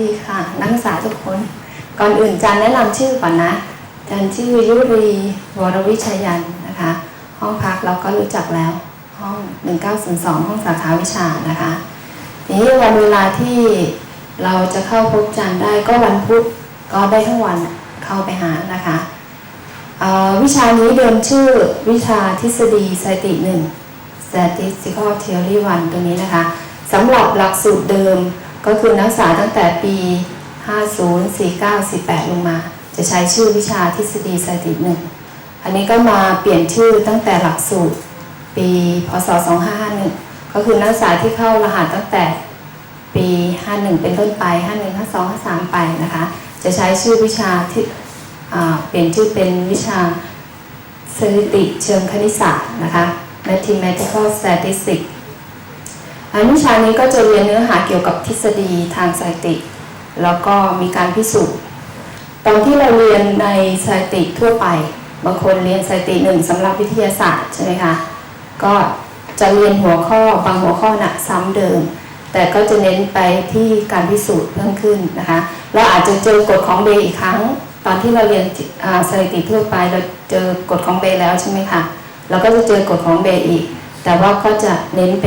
ดีค่ะ นักศึกษาทุกคน ก่อนอื่นจันแนะนำชื่อก่อนนะ จันชื่อยุรีวรวิชยันนะคะ ห้องพักเราก็รู้จักแล้ว ห้อง 1902 ห้องสาขาวิชานะคะทีนี้วันเวลาที่เราจะเข้าพบจันได้ก็วันพุธก็ได้ทั้งวันเข้าไปหานะคะวิชานี้เดิมชื่อวิชาทฤษฎีสถิติหนึ่ง statistical theory 1 ตัวนี้นะคะสำหรับหลักสูตรเดิม ก็คือนักศึกษาตั้งแต่ปี 50 49 48 ลงมา จะใช้ชื่อวิชาทฤษฎีสถิติหนึ่งอันนี้ก็มาเปลี่ยนชื่อตั้งแต่หลักสูตร ปีพศ 2551 ก็คือนักศึกษาที่เข้ารหัสตั้งแต่ปี 51 เป็นต้นไป 51 52 53 ไปนะคะ จะใช้ชื่อวิชาที่เปลี่ยนชื่อเป็นวิชาสถิติเชิงคณิตศาสตร์นะคะ mathematical statistics วิชานี้ก็จะเรียนเนื้อหาเกี่ยวกับทฤษฎีทางสถิติ แล้วก็มีการพิสูจน์ตอนที่เราเรียนในสถิติทั่วไป บางคนเรียนสถิติหนึ่งสำหรับวิทยาศาสตร์ใช่ไหมคะก็จะเรียนหัวข้อบางหัวข้อน่ะซ้ำเดิม แต่ก็จะเน้นไปที่การพิสูจน์เพิ่มขึ้นนะคะเราอาจจะเจอกฎของเบย์อีกครั้ง ตอนที่เราเรียนสถิติทั่วไปเราเจอกฎของเบย์แล้วใช่ไหมคะเราก็จะเจอกฎของเบย์อีก แต่ว่าก็จะเน้นไป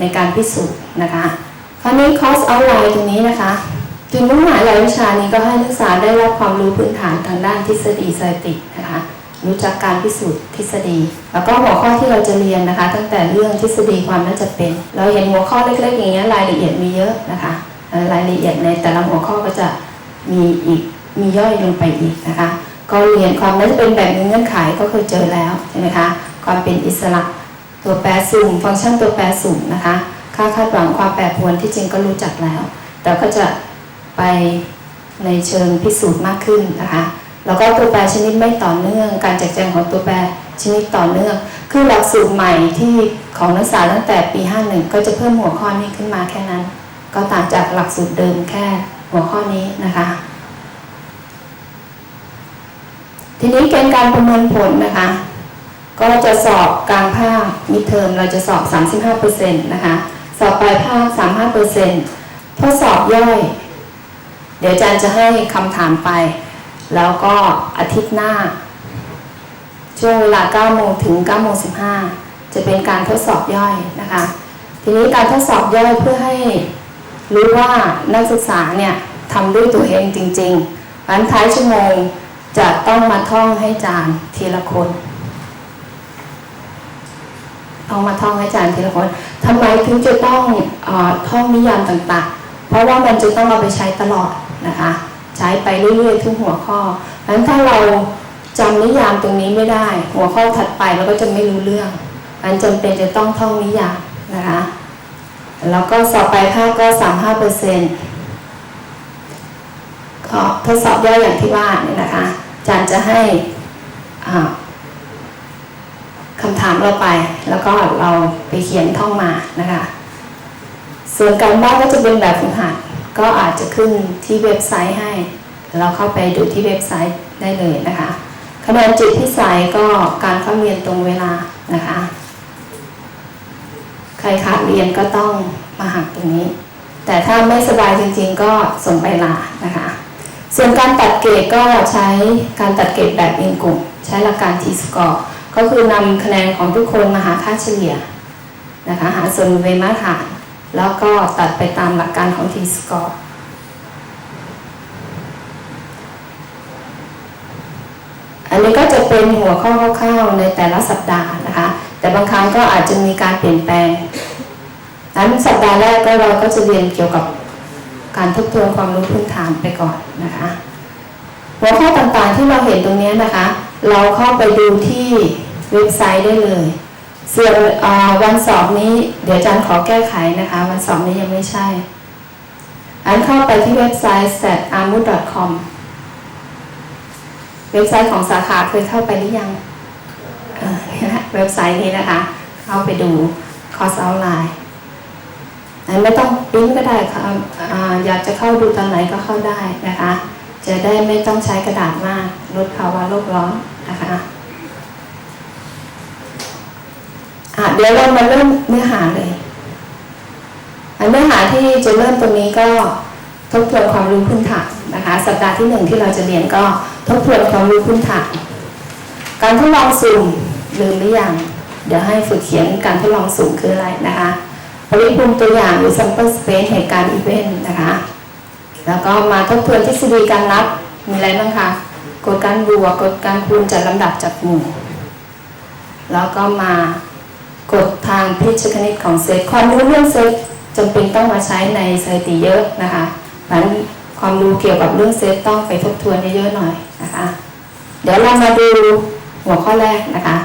ในการพิสูจน์นะคะ คราวนี้คอร์สออนไลน์ตรงนี้นะคะจุดมุ่งหมายรายวิชานี้ก็ให้นักศึกษาได้รับความรู้พื้นฐานทางด้านทฤษฎีสถิตินะคะรู้จักการพิสูจน์ทฤษฎี แล้วก็หัวข้อที่เราจะเรียนนะคะ ตั้งแต่เรื่องทฤษฎีความน่าจะเป็น เราเห็นหัวข้อเล็กๆอย่างเงี้ยรายละเอียดมีเยอะนะคะรายละเอียดในแต่ละหัวข้อก็จะมีอีกมีย่อยลงไปอีกนะคะ ก็เรียนความน่าจะเป็นแบบมีเงื่อนไขก็เคยเจอแล้วใช่ไหมคะความเป็นอิสระ ตัวแปรสุ่มฟังก์ชันตัวแปรสุ่มนะคะ ค่าคาดหวังความแปรปรวนที่จริงก็รู้จักแล้ว แต่ก็จะไปในเชิงพิสูจน์มากขึ้นนะคะแล้วก็ตัวแปรชนิดไม่ต่อเนื่อง การแจกแจงของตัวแปรชนิดต่อเนื่อง คือหลักสูตรใหม่ที่ของนักศึกษาตั้งแต่ปี 51 ก็จะเพิ่มหัวข้อนี้ขึ้นมาแค่นั้น ก็ต่างจากหลักสูตรเดิมแค่หัวข้อนี้นะคะ ทีนี้เกณฑ์การประเมินผลนะคะ ก็จะสอบกลางภาคมิเทอมเราจะสอบ 35%นะคะสอบปลายภาค 35%ทดสอบย่อย เดี๋ยวอาจารย์จะให้คำถามไป แล้วก็อาทิตย์หน้า ช่วงเวลา9โมงถึง9โมง15 จะเป็นการทดสอบย่อยนะคะ ทีนี้การทดสอบย่อยเพื่อให้รู้ว่านักศึกษาเนี่ยทำด้วยตัวเองจริงๆวันท้ายชั่วโมงจะต้องมาท่องให้อาจารย์ทีละคน เอามาท่องให้อาจารย์ทีละคนทำไมถึงจะต้องอท่องนิยามต่างๆ เพราะว่ามันจะต้องเอาไปใช้ตลอดนะคะ ใช้ไปเรื่อยๆทุกหัวข้อเพราะฉะนั้นถ้าเราจำนิยามตรงนี้ไม่ได้ หัวข้อถัดไปเราก็จะไม่รู้เรื่องมันจำเป็นจะต้องท่องนิยามนะคะแล้วก็สอบไปภาคก็สามห้าเปอร์เซ็นต์ทดสอบย่อยอย่างที่ว่านี่นะคะอาจารย์จะให้อ่า คำถามเราไป แล้วก็เราไปเขียนท่องมานะคะ ส่วนการบ้านก็จะเป็นแบบฝึกหัดก็อาจจะขึ้นที่เว็บไซต์ให้ เราเข้าไปดูที่เว็บไซต์ได้เลยนะคะคะแนนจิตพิสัยก็การเข้าเรียนตรงเวลานะคะ ใครขาดเรียนก็ต้องมาหักตรงนี้ แต่ถ้าไม่สบายจริงๆก็ส่งไปลานะคะ ส่วนการตัดเกรดก็ใช้การตัดเกรดแบบเองกลุ่ม ใช้หลักการ T-score ก็ ก็คือนำคะแนนของทุกคนมาหาค่าเฉลี่ยนะคะหาส่วนเวมาตรฐานแล้วก็ตัดไปตามหลักการของ T-score อันนี้ก็จะเป็นหัวข้อคร่าวๆในแต่ละสัปดาห์นะคะ แต่บางครั้งก็อาจจะมีการเปลี่ยนแปลงนั้นสัปดาห์แรกก็เราก็จะเรียนเกี่ยวกับการทบทวนความรู้พื้นฐานไปก่อนนะคะ หัวข้อต่างๆที่เราเห็นตรงนี้นะคะ เราเข้าไปดูที่เว็บไซต์ได้เลยส่วนวันสอบนี้เดี๋ยวอาจารย์ขอแก้ไขนะคะ วันสอบนี้ยังไม่ใช่ อันเข้าไปที่เว็บไซต์ s a t a r m u d c o m เว็บไซต์ของสาขาเคยเข้าไปหรือยังเว็บไซต์นี้นะคะ เข้าไปดูคอร์สออนไลน์อันไม่ต้องปิ้นก็ได้ค่ะอยากจะเข้าดูตอนไหนก็เข้าได้นะคะ จะได้ไม่ต้องใช้กระดาษมากลดภาวะโลกร้อนนะคะะเดี๋ยวเรามาเริ่มเนื้อหาเลยเนื้อหาที่จะเริ่มตรงนี้ก็ทบทวนความรู้พื้นฐานนะคะ สัปดาห์ที่หนึ่งที่เราจะเรียนก็ทบทวนความรู้พื้นฐาน การทดลองสุ่มลืมหรือยังเดี๋ยวให้ฝึกเขียนการทดลองสุ่มคืออะไรนะคะปริภูมิตัวอย่างหรือ sample space เหตุการณ์ event นะคะ แล้วก็มาทบทวนทฤษฎีการรับมีอะไรบ้างคะกฎการบวกกฎการคูณจัดลำดับจากหมู่ แล้วก็มากฎทางพิชคณิตของเซตความรู้เรื่องเซตจำเป็นต้องมาใช้ในสถิติเยอะนะคะเพราะฉะนั้นความรู้เกี่ยวกับเรื่องเซตต้องไปทบทวนเยอะๆหน่อยนะคะ เดี๋ยวเรามาดูหัวข้อแรกนะคะ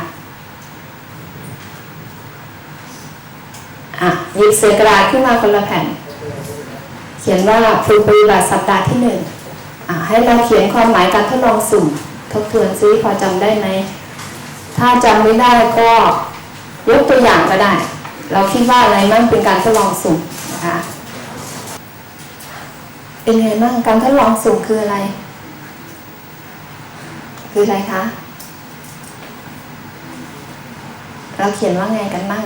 อะหยิบเศษกระดาษขึ้นมาคนละแผ่น ขียนว่าฝึกปฏิบัติสัปดาห์ที่หนึ่งให้เราเขียนความหมายการทดลองสุ่ม ทบทวนซิพอจำได้ไหม ถ้าจำไม่ได้ก็ยกตัวอย่างก็ได้ เราคิดว่าอะไรมั่งเป็นการทดลองสุ่มนะคะเป็นไงบ้างการทดลองสุ่มคืออะไร คืออะไรคะ เราเขียนว่าไงกันบ้าง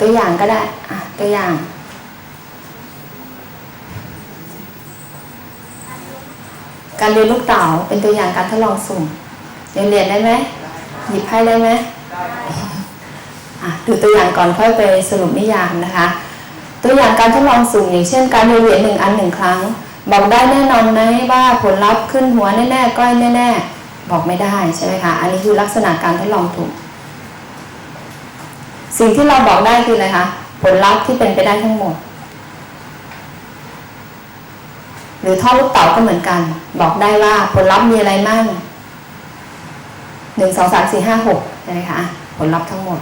ตัวอย่างก็ได้อะตัวอย่าง การเรียนลูกเต๋าเป็นตัวอย่างการทดลองสุ่มเรียนเรียนได้ไหมหยิบให้ได้ไหมอะดูตัวอย่างก่อนค่อยไปสรุปนิยามนะคะ ตัวอย่างการทดลองสุ่มอย่างเช่น การเรียนเหรียญหนึ่งอันหนึ่งครั้ง บอกได้แน่นอนไหมว่าผลลัพธ์ขึ้นหัวแน่ๆก้อยแน่ๆบอกไม่ได้ใช่ไหมคะอันนี้คือลักษณะการทดลองถูก สิ่งที่เราบอกได้คืออะไรคะผลลัพธ์ที่เป็นไปได้ทั้งหมด หรือท่อลูกเต๋าก็เหมือนกัน บอกได้ว่าผลลัพธ์มีอะไรมั่งหนึ่งสองสามสี่ห้าหกใช่ไหมคะผลลัพธ์ทั้งหมด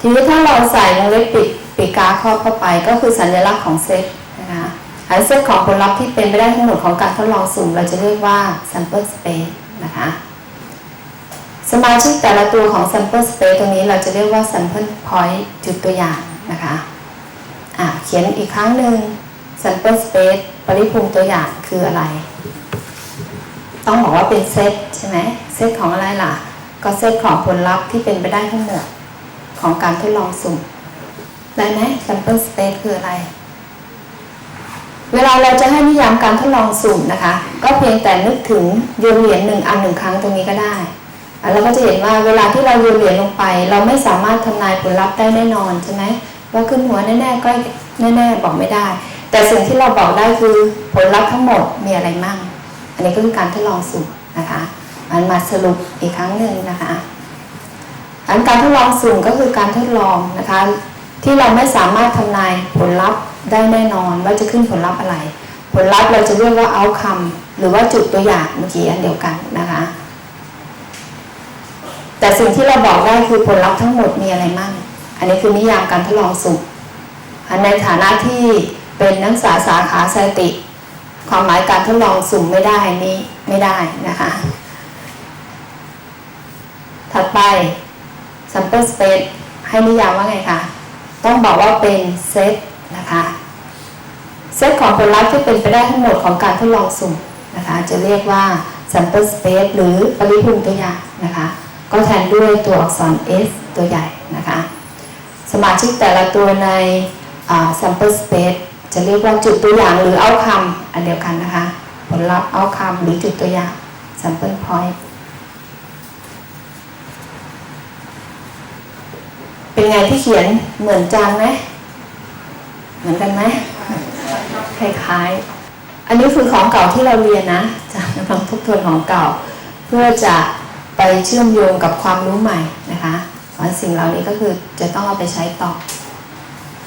ทีนี้ถ้าเราใส่วงเล็บปิดปีกาครอบเข้าไปก็คือสัญลักษณ์ของเซตนะคะอันเซตของผลลัพธ์ที่เป็นไปได้ทั้งหมดของการทดลองสุ่มเราจะเรียกว่า sample space นะคะ สมาชิกแต่ละตัวของ sample space ตรงนี้เราจะเรียกว่า sample point จุดตัวอย่างนะคะอะเขียนอีกครั้งหนึ่ง sample space ปริภูมิตัวอย่างคืออะไร ต้องบอกว่าเป็นเซตใช่ไหมเซตของอะไรล่ะ ก็เซตของผลลัพธ์ที่เป็นไปได้ทั้งหมดของการทดลองสุ่มได้ไหม sample space คืออะไร เวลาเราจะให้นิยามการทดลองสุ่มนะคะ ก็เพียงแต่นึกถึงโยนเหรียญหนึ่งอันหนึ่งครั้งตรงนี้ก็ได้ เราก็จะเห็นว่าเวลาที่เราโยนเหรียญลงไป เราไม่สามารถทำนายผลลัพธ์ได้แน่นอนใช่ไหมว่าขึ้นหัวแน่ๆก็แน่ๆบอกไม่ได้ แต่สิ่งที่เราบอกได้คือผลลัพธ์ทั้งหมดมีอะไรมั่ง อันนี้ก็คือการทดลองสุ่มนะคะอันมาสรุปอีกครั้งหนึ่งนะคะอันการทดลองสุ่มก็คือการทดลองนะคะ ที่เราไม่สามารถทำนายผลลัพธ์ได้แน่นอนว่าจะขึ้นผลลัพธ์อะไร ผลลัพธ์เราจะเรียกว่า outcome หรือว่าจุดตัวอย่างเมื่อกี้อันเดียวกันนะคะ แต่สิ่งที่เราบอกได้คือผลลัพธ์ทั้งหมดมีอะไรมั่งอันนี้คือนิยามการทดลองสุ่มอันในฐานะที่เป็นนักศึกษาสาขาสถิติ ความหมายการทดลองสุ่มไม่ได้นี่ไม่ได้นะคะ ถัดไป sample space ให้นิยามว่าไงคะต้องบอกว่าเป็นเซตนะคะเซตของผลลัพธ์ที่เป็นไปได้ทั้งหมดของการทดลองสุ่มนะคะ จะเรียกว่า sample space หรือปริภูมิตัวอย่างนะคะ ก็แทนด้วยตัวอักษร S ตัวใหญ่นะคะ สมาชิกแต่ละตัวใน sample space จะเรียกว่าจุดตัวอย่างหรือ outcome อันเดียวกันนะคะ ผลลัพธ์ outcome หรือจุดตัวอย่าง sample point เป็นไงที่เขียนเหมือนจานไหมเหมือนกันไหมคล้ายๆ อันนี้คือของเก่าที่เราเรียนนะจะกำลังทบทวนของเก่า เพื่อจะ ไปเชื่อมโยงกับความรู้ใหม่นะคะเพราะสิ่งเหล่านี้ก็คือจะต้องเอาไปใช้ต่อ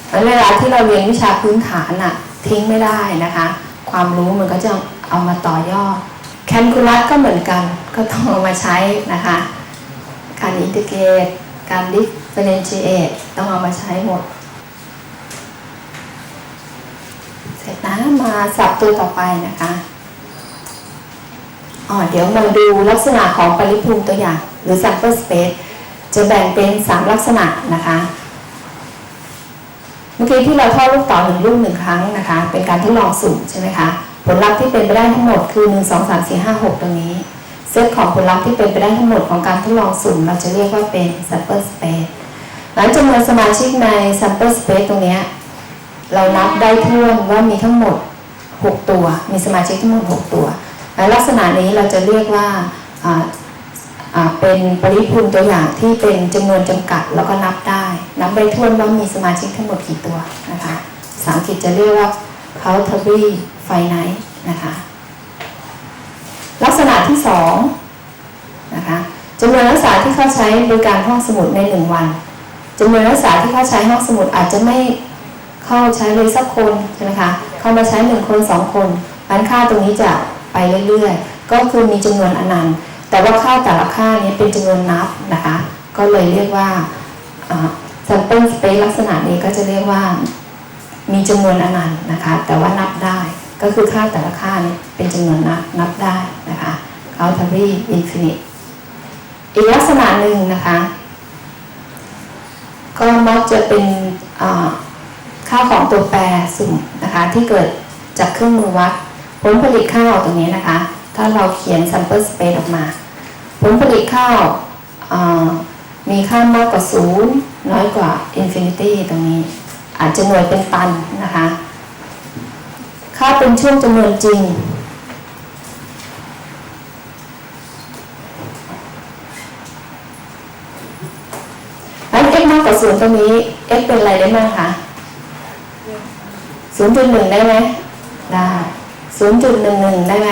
เพราะเวลาที่เราเรียนวิชาพื้นฐานอะทิ้งไม่ได้นะคะ ความรู้มันก็จะเอามาต่อยอดแคลคูลัสก็เหมือนกันก็ต้องเอามาใช้นะคะ การอินทิเกรตการดิฟเฟเรนเชียตต้องเอามาใช้หมด เสร็จนะมาสับตัวต่อไปนะคะ เดี๋ยวมาดูลักษณะของปริภูมิตัวอย่าง หรือ sample space จะแบ่งเป็น 3 ลักษณะนะคะ เมื่อกี้ที่เราทอดลูกต่อหนึ่งลูกหนึ่งครั้งนะคะ เป็นการทดลองสุ่มใช่ไหมคะ ผลลัพธ์ที่เป็นไปได้ทั้งหมดคือ 1 2 3 4 5 6 ตรงนี้ เซตของผลลัพธ์ที่เป็นไปได้ทั้งหมดของการทดลองสุ่ม เราจะเรียกว่าเป็น sample space หลังจำนวนสมาชิกใน sample space ตรงนี้เรานับได้ทั่วว่ามีทั้งหมด 6 ตัว มีสมาชิกทั้งหมด 6 ตัว ละลักษณะนี้เราจะเรียกว่าเป็นปริพูลตัวอย่างที่เป็นจำนวนจำกัดแล้วก็นับได้ นับได้ท่วนว่ามีสมาชิกทั้งหมดกี่ตัวนะคะภาษาอังกฤษจะเรียกว่า countable finite นะคะลักษณะที่สองนะคะจำนวนนักศึกษาที่เขาใช้บริการห้องสมุดในหนึ่งวันจำนวนนักศึกษาที่เขาใช้ห้องสมุดอาจจะไม่เข้าใช้เลยสักคนใช่ไหมคะเข้ามาใช้หนึ่งคนสองคนอันค่าตรงนี้จะ ไปเรื่อยๆ ก็คือมีจำนวนอนันต์ แต่ว่าค่าแต่ละค่านี้เป็นจำนวนนับนะคะ ก็เลยเรียกว่า sample space ลักษณะนี้ก็จะเรียกว่า มีจำนวนอนันต์นะคะ แต่ว่านับได้ ก็คือค่าแต่ละค่านี้เป็นจำนวนนับนับได้นะคะ countable infinite อีกลักษณะหนึ่งนะคะ ก็มักจะเป็นค่าของตัวแปรสุ่มนะคะที่เกิดจากเครื่องมือวัด ผลผลิตข้าวตรงนี้นะคะ ถ้าเราเขียน sample space ออกมา ผลผลิตข้าวมีค่ามากกว่าศูนย์น้อยกว่า infinity ตรงนี้ อาจจะหน่วยเป็นตันนะคะ ค่าเป็นช่วงจำนวนจริงนั้น x มากกว่าศูนย์ตรงนี้ x เป็นอะไรได้บ้างคะศูนย์จุดหนึ่งได้ไหมได้ ศูนย์จุดหนึ่งหนึ่งได้ไหม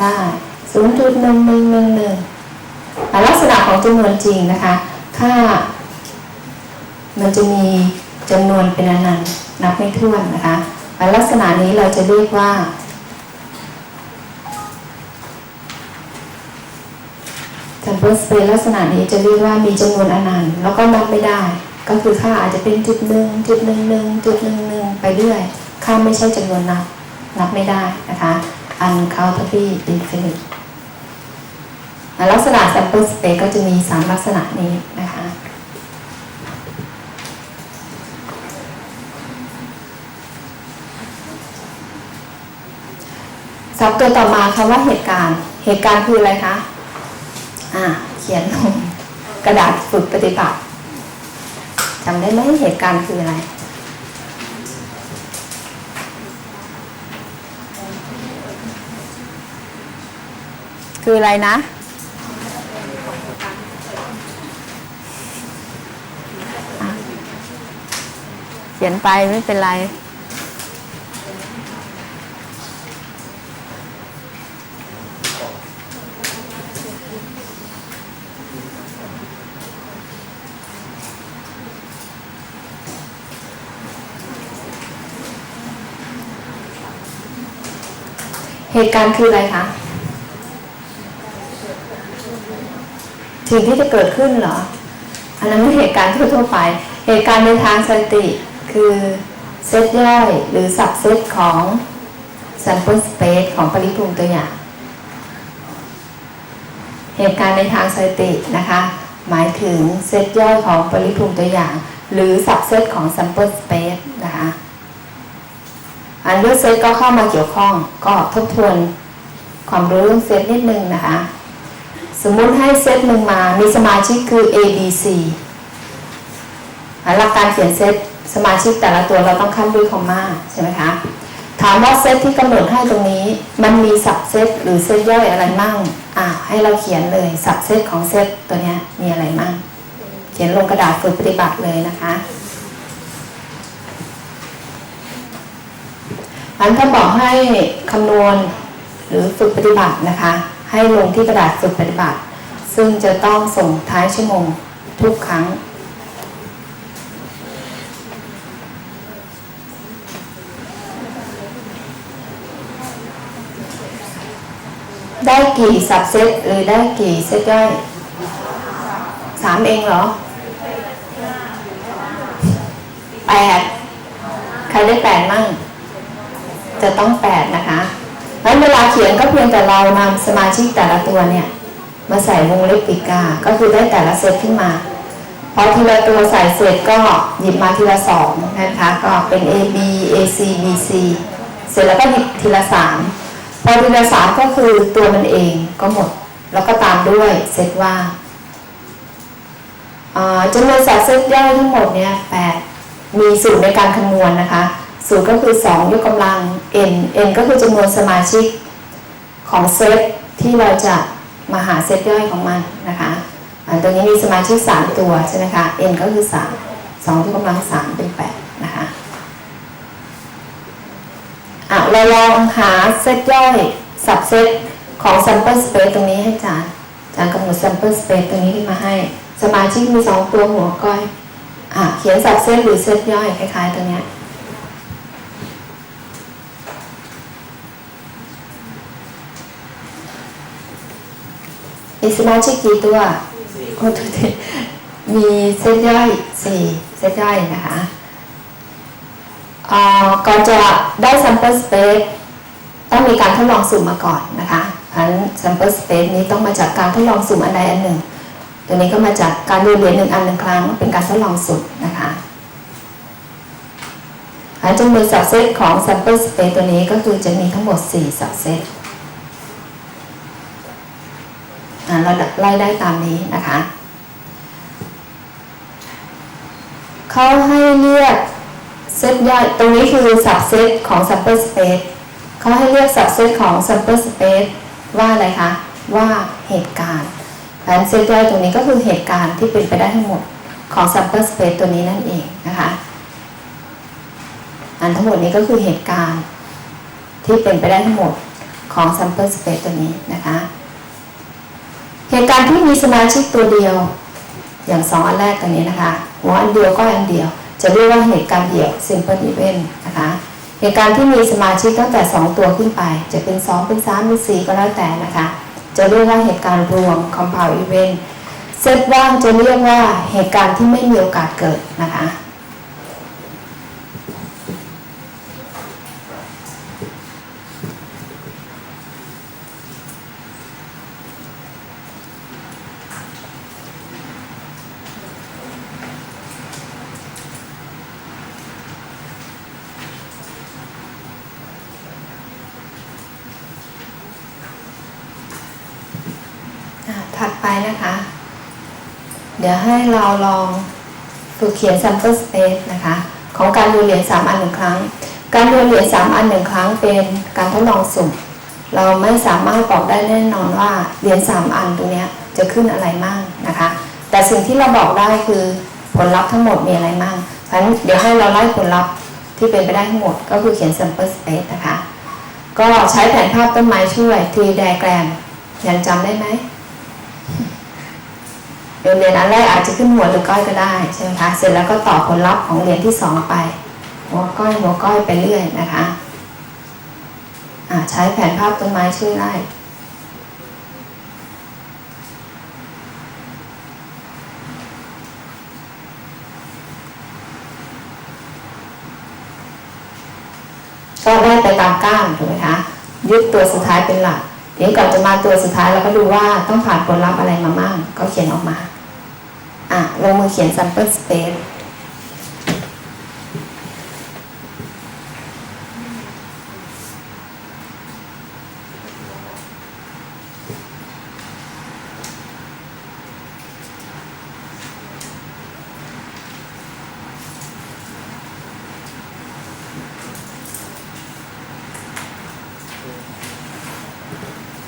ได้ศูนย์จุดหนึ่งหนึ่งหนึ่งหนึ่งลักษณะของจำนวนจริงนะคะ ค่า มันจะมีจำนวนเป็นอนันต์นับไม่ถ้วนนะคะลักษณะนี้เราจะเรียกว่า sample space ลักษณะนี้จะเรียกว่ามีจำนวนอนันต์แล้วก็นับไม่ได้ ก็คือค่าอาจจะเป็นจุดหนึ่งจุดหนึ่งหนึ่งจุดหนึ่งหนึ่งไปเรื่อย ค่าไม่ใช่จำนวนนับ นับไม่ได้นะคะ uncountable infinite ลักษณะ sample space ก็จะมี 3 ลักษณะนี้นะคะศัพท์ตัวต่อมาคำว่าเหตุการณ์ เหตุการณ์คืออะไรคะ อ่า เขียนลงกระดาษฝึกปฏิบัติจำได้ไหมเหตุการณ์คืออะไร คืออะไรนะ เขียนไปไม่เป็นไร เหตุการณ์คืออะไรคะ สิ่งที่จะเกิดขึ้นเหรอ อันนั้นไม่เหตุการณ์ทั่วๆไป เหตุการณ์ในทางสติคือเซตย่อยหรือสับเซตของ sample space ของปริภูมิตัวอย่าง เหตุการณ์ในทางสตินะคะ หมายถึงเซตย่อยของปริภูมิตัวอย่าง หรือสับเซตของ sample space นะคะอันเรื่องเซตก็เข้ามาเกี่ยวข้องก็ทบทวนความรู้เรื่องเซตนิดนึงนะคะ สมมุติให้เซตหนึ่งมา มีสมาชิกคือ A B C หลักการเขียนเซตสมาชิกแต่ละตัวเราต้องขั้นด้วยคอมมาใช่ไหมคะ ถามว่าเซตที่กำหนดให้ตรงนี้ มันมีสับเซตหรือเซตย่อยอะไรมั่งอ่าให้เราเขียนเลยสับเซตของเซตตัวนี้มีอะไรมั่ง เขียนลงกระดาษฝึกปฏิบัติเลยนะคะอันถ้าบอกให้คำนวณหรือฝึกปฏิบัตินะคะ ให้ลงที่กระดาษฝึกปฏิบัติ ซึ่งจะต้องส่งท้ายชั่วโมงทุกครั้งได้กี่สับเซตหรือได้กี่เซตย่อยสามเองเหรอแปดใครได้แปดมั่ง จะต้องแปดนะคะ งั้นเวลาเขียนก็เพียงแต่เรานำสมาชิกแต่ละตัวเนี่ยมาใส่วงเล็บปีกา ก็คือได้แต่ละเซตขึ้นมา พอทีละตัวใส่เสร็จก็หยิบมาทีละสองนะคะก็เป็น A B A C B C เสร็จแล้วก็หยิบทีละสามพอทีละสามก็คือตัวมันเองก็หมด แล้วก็ตามด้วยเซตว่าอ่าจำนวนสัดเซตย่อยทั้งหมดเนี่ยแปดมีสูตรในการคำนวณนะคะ สูตรก็คือ 2 ยกกำลัง n n ก็คือจำนวนสมาชิกของเซตที่เราจะมาหาเซตย่อยของมันนะคะตัวนี้มีสมาชิก 3 ตัวใช่ไหมคะ n ก็คือ 3 2ยกกำลัง 3 เป็น 8 นะคะะเราลองหาเซตย่อยสับเซตของ sample space ตรงนี้ให้จารย์อาจารย์กำหนด sample space ตรงนี้ขึ้นมาให้ สมาชิกมี 2 ตัวหัวก้อยอะเขียนสับเซตหรือเซตย่อยคล้ายๆตัวเนี้ย มีสมาชิกกี่ตัวโอ้ทุกมีเซตย่อยสี่เซตย่อยนะคะก่อนจะได้ sample space ต้องมีการทดลองสุ่มมาก่อนนะคะอัน sample space นี้ต้องมาจากการทดลองสุ่มอันใดอันหนึ่ง ตัวนี้ก็มาจากการดูเหรียญหนึ่งอันหนึ่งครั้ง เป็นการทดลองสุ่มนะคะอันจำนวน subset ของ sample space ตัวนี้ก็คือจะมีทั้งหมด 4 subset อ่า เราไล่ได้ตามนี้นะคะเขาให้เลือกเซตย่อยตรงนี้คือ subset ของ sample space เขาให้เลือก subset ของ sample space ว่าอะไรคะ ว่าเหตุการณ์ดังนั้นเซตย่อยตรงนี้ก็คือเหตุการณ์ที่เป็นไปได้ทั้งหมดของ sample space ตัวนี้นั่นเองนะคะอันทั้งหมดนี้ก็คือเหตุการณ์ที่เป็นไปได้ทั้งหมดของ sample space ตัวนี้นะคะ การณ์ที่มีสมาชิกตัวเดียว อย่างสองอันแรกตัวนี้นะคะหัวอันเดียวก็อันเดียว จะเรียกว่าเหตุการณ์เดี่ยว simple event นะคะเหตุการณ์ที่มีสมาชิกตั้งแต่ 2 ตัวขึ้นไป จะเป็น 2 เป็น 3 เป็น 4 ก็แล้วแต่นะคะ จะเรียกว่าเหตุการณ์รวม compound event เซตว่างจะเรียกว่าเหตุการณ์ที่ไม่มีโอกาสเกิดนะคะ อะถัด ไปนะคะ เดี๋ยวให้เราลองฝึกเขียน sample space นะคะ ของการดูเหรียญ3อันหนึ่งครั้ง การดูเหรียญ3อันหนึ่งครั้งเป็นการทดลองสุ่ม เราไม่สามารถบอกได้แน่นอนว่าเหรียญ3อันตรงเนี้จะขึ้นอะไรมั่งนะคะ แต่สิ่งที่เราบอกได้คือผลลัพธ์ทั้งหมดมีอะไรมั่งเพราะฉะนั้นเดี๋ยวให้เราไล่ผลลัพธ์ที่เป็นไปได้ทั้งหมดก็คือเขียน sample space นะคะ ก็ใช้แผนภาพต้นไม้ช่วย t diagram ยังจำได้ไหม เดี๋ยวเรียนอันแรกอาจจะขึ้นหัวหรือก้อยก็ได้ใช่ไหมคะ เสร็จแล้วก็ต่อผลลัพธ์ของเรียนที่สองไป หัวก้อยหัวก้อยไปเรื่อยนะคะใช้แผนภาพต้นไม้ช่วยได้ก็ได้ไปตามก้านถูกไหมคะยึดตัวสุดท้ายเป็นหลักเดี๋ยวก่อนจะมาตัวสุดท้ายเราก็ดูว่าต้องผ่านผลลัพธ์อะไรมามั่งก็เขียนออกมา อะลงมือเขียน sample space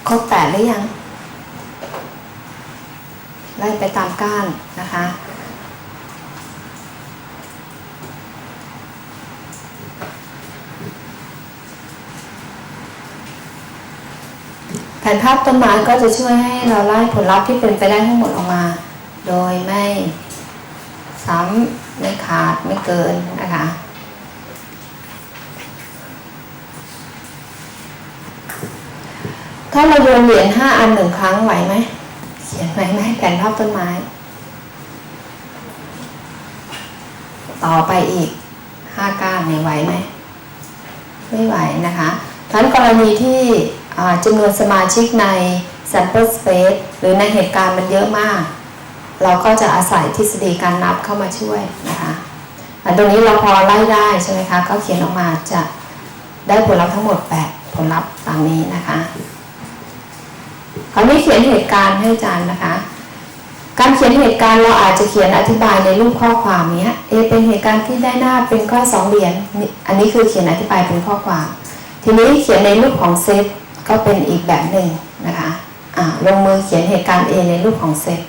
ครบแปดหรือยัง ไล่ไปตามก้าน นะคะ แผนภาพต้นไม้ก็จะช่วยให้เราไล่ผลลัพธ์ที่เป็นไปได้ทั้งหมดออกมา โดยไม่ซ้ำไม่ขาดไม่เกินนะคะถ้าเราโยนเหรียญห้าอันหนึ่งครั้งไหวไหม เขียนไหวไหมแผนภาพต้นไม้ ต่อไปอีกห้าก้านเนี่ยไหวไหมไม่ไหวนะคะเพราะฉะนั้นกรณีที่จำนวนสมาชิกใน sample space หรือในเหตุการณ์มันเยอะมาก เราก็จะอาศัยทฤษฎีการนับเข้ามาช่วยนะคะอันตรงนี้เราพอไล่ได้ใช่ไหมคะก็เขียนออกมาจะได้ผลลัพธ์ทั้งหมด 8 ผลลัพธ์ตามนี้นะคะคราวนี้เขียนเหตุการณ์ให้อาจารย์นะคะ การเขียนเหตุการณ์เราอาจจะเขียนอธิบายในรูปข้อความเนี้ย เอเป็นเหตุการณ์ที่ได้หน้าเป็นข้อสองเหรียญอันนี้คือเขียนอธิบายเป็นข้อความ ทีนี้เขียนในรูปของเซตก็เป็นอีกแบบหนึ่งนะคะอ่าลงมือเขียนเหตุการณ์ A ในรูปของเซต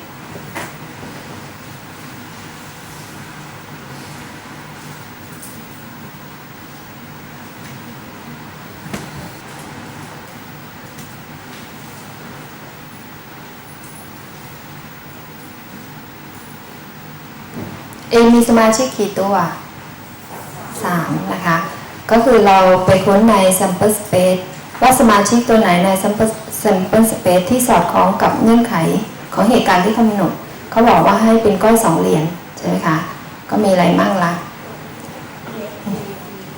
มีสมาชิกกี่ตัวสามนะคะ ก็คือเราไปค้นใน sample space ว่าสมาชิกตัวไหนใน sample sample space ที่สอดคล้องกับเงื่อนไขของเหตุการณ์ที่กำหนดเขาบอกว่าให้เป็นก้อยสองเหรียญใช่ไหมคะ ก็มีอะไรมั่งละ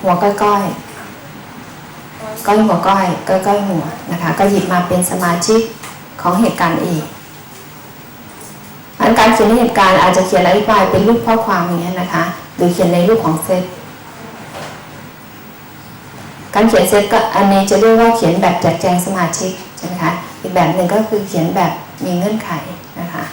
หัวก้อยก้อยก้อยหัวก้อยก้อยก้อยหัวนะคะ ก็หยิบมาเป็นสมาชิกของเหตุการณ์อีกันการเขียนในเหตุการณ์อาจจะเขียนอธิบายเป็นรูปข้อความอย่างนี้ยนะคะ หรือเขียนในรูปของเซตการเขียนเซตก็อันนี้จะเรียกว่าเขียนแบบจัดแจงสมาชิกใช่ไหมคะอีกแบบหนึ่งก็คือเขียนแบบมีเงื่อนไขนะคะ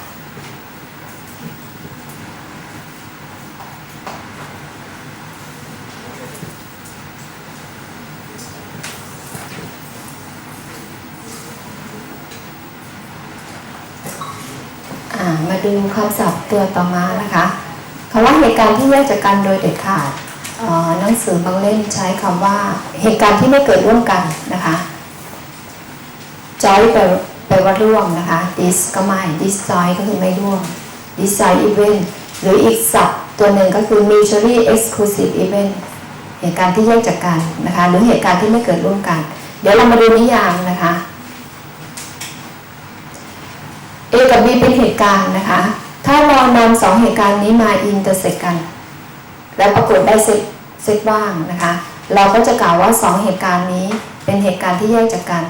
อ่า มาดูคำศัพท์ตัวต่อมานะคะคำว่าเหตุการณ์ที่แยกจากกันโดยเด็ดขาดหนังสือบางเล่มใช้คำว่าเหตุการณ์ที่ไม่เกิดร่วมกันนะคะ joy แปลแปลว่าร่วมนะคะ this ก็ไม่ this joy ก็คือไม่ร่วม this joy event หรืออีกศัพท์ตัวหนึ่งก็คือ mutually exclusive event เหตุการณ์ที่แยกจากกันนะคะ หรือเหตุการณ์ที่ไม่เกิดร่วมกัน เดี๋ยวเรามาดูนิยามนะคะ A กับ B เป็นเห ตุการณ์นะคะ ถ้าเรานำสองเหตุการณ์นี้มาอินเตอร์เซกกัน แล้วปรากฏได้เซตเซตว่างนะคะ เราก็จะกล่าวว่าสองเหตุการณ์นี้เป็นเหตุการณ์ที่แยกจากกัน